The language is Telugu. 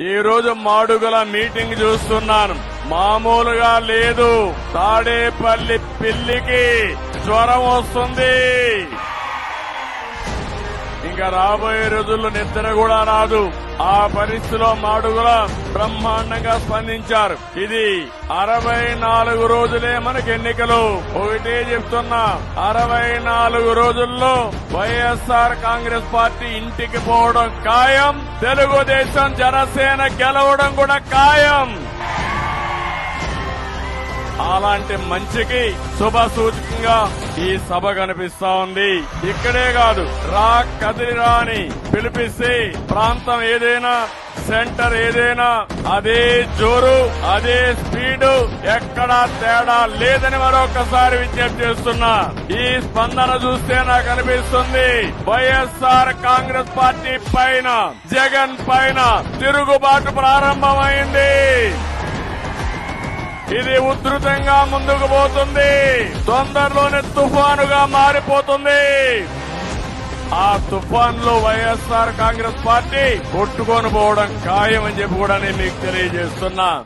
ఈ రోజు మాడుగుల మీటింగ్ చూస్తున్నాను. మామూలుగా లేదు. తాడేపల్లి పిల్లికి జ్వరం వస్తుంది. ఇంకా రాబోయే రోజుల్లో నిద్ర కూడా రాదు. ఆ పరిస్థితిలో మాడుగుల బ్రహ్మాండంగా స్పందించారు. ఇది అరవై నాలుగు రోజులే మనకి ఎన్నికలు. ఒకటే చెప్తున్నా అరవై నాలుగు రోజుల్లో వైఎస్ఆర్ కాంగ్రెస్ పార్టీ ఇంటికి పోవడం ఖాయం. తెలుగుదేశం జనసేన గెలవడం కూడా ఖాయం. అలాంటి మంచికి శుభ సూచకంగా ఈ సభ కనిపిస్తా ఉంది. ఇక్కడే కాదు రా కదిలి రాని పిలిపిస్తే ప్రాంతం ఏదైనా సెంటర్ ఏదైనా అదే జోరు అదే స్పీడు ఎక్కడా తేడా లేదని మరొకసారి విజ్ఞప్తి చేస్తున్నా. ఈ స్పందన చూస్తే నాకు అనిపిస్తుంది వైఎస్ఆర్ కాంగ్రెస్ పార్టీ పైన జగన్ పైన తిరుగుబాటు ప్రారంభమైంది. ఇది ఉధృతంగా ముందుకు పోతుంది. తొందరలోనే తుఫానుగా మారిపోతుంది. ఆ తుఫాన్లో వైఎస్ఆర్ కాంగ్రెస్ పార్టీ కొట్టుకొని పోవడం ఖాయం అని చెప్పి కూడా నేను మీకు తెలియజేస్తున్నా.